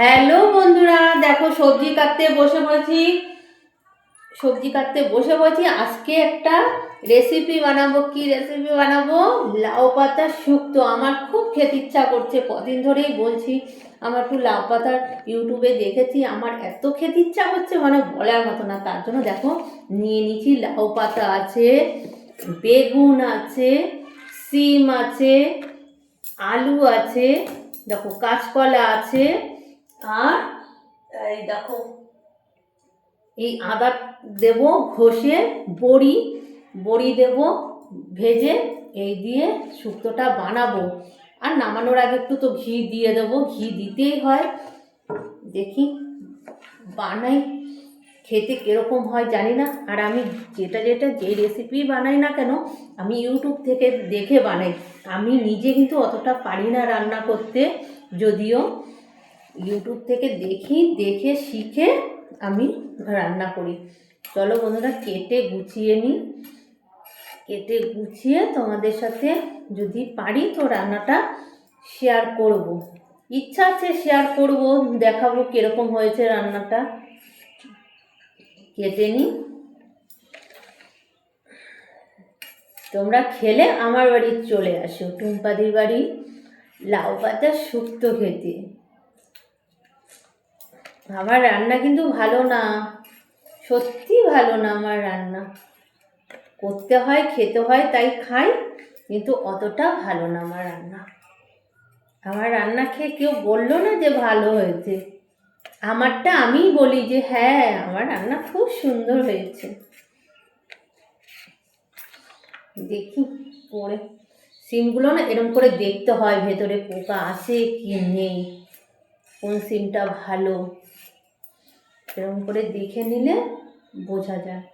Hello বন্ধুরা, দেখো সবজি কাটতে বসে পড়েছি। সবজি কাটতে বসে পড়েছি। আজকে একটা রেসিপি বানাবো। কি রেসিপি বানাবো? লাউ পাতা শুক্তো। আমার খুব খেতে ইচ্ছা করছে। কদিন ধরেই বলছি আমার একটু লাউ পাতার ইউটিউবে দেখেছি। আমার এত খেতে ইচ্ছা করছে মানে বলার মতো না। তার জন্য দেখো, নিয়ে নিচ্ছি লাউ পাতা আছে, বেগুন আছে, সিম আছে, আলু আছে, দেখো কাঁচকলা আছে আর এই দেখো, এই আদা দেব, ঘষে, বড়ি বড়ি দেব, ভেজে, এই দিয়ে শুক্তোটা বানাবো। আর নামানোর আগে একটু তো ঘি দিয়ে দেবো। ঘি দিতেই হয়। দেখি, বানাই। খেতে কীরকম হয় জানি না। আর আমি যেটা যেটা যে রেসিপি বানাই না কেন, আমি ইউটিউব থেকে দেখে বানাই। আমি নিজে কিন্তু অতটা পারি না রান্না করতে, যদিও ইউটিউব থেকে দেখি, দেখে, শিখে আমি রান্না করি। চলো বন্ধুরা, কেটে গুছিয়ে নিই। কেটে গুছিয়ে তোমাদের সাথে যদি পারি তো রান্নাটা শেয়ার করব। ইচ্ছা আছে শেয়ার করব, দেখাবো কীরকম হয়েছে রান্নাটা। কেটে নিই। তোমরা খেলে আমার বাড়ি চলে আসো, টুম্পাদির বাড়ি লাউ পাতা শুক্তো খেতে। আমার রান্না কিন্তু ভালো না। সত্যি ভালো না আমার রান্না। করতে হয়, খেতে হয়, তাই খাই, কিন্তু অতটা ভালো না আমার রান্না। আমার রান্না খেয়ে কেউ বলল না যে ভালো হয়েছে? আমারটা আমিই বলি যে হ্যাঁ আমার রান্না খুব সুন্দর হয়েছে। দেখি, পরে। সিমগুলো না এরকম করে দেখতে হয়, ভেতরে পোকা আছে কি নেই? কোন সিমটা ভালো? এরকম করে দেখে নিলে বোঝা যায়।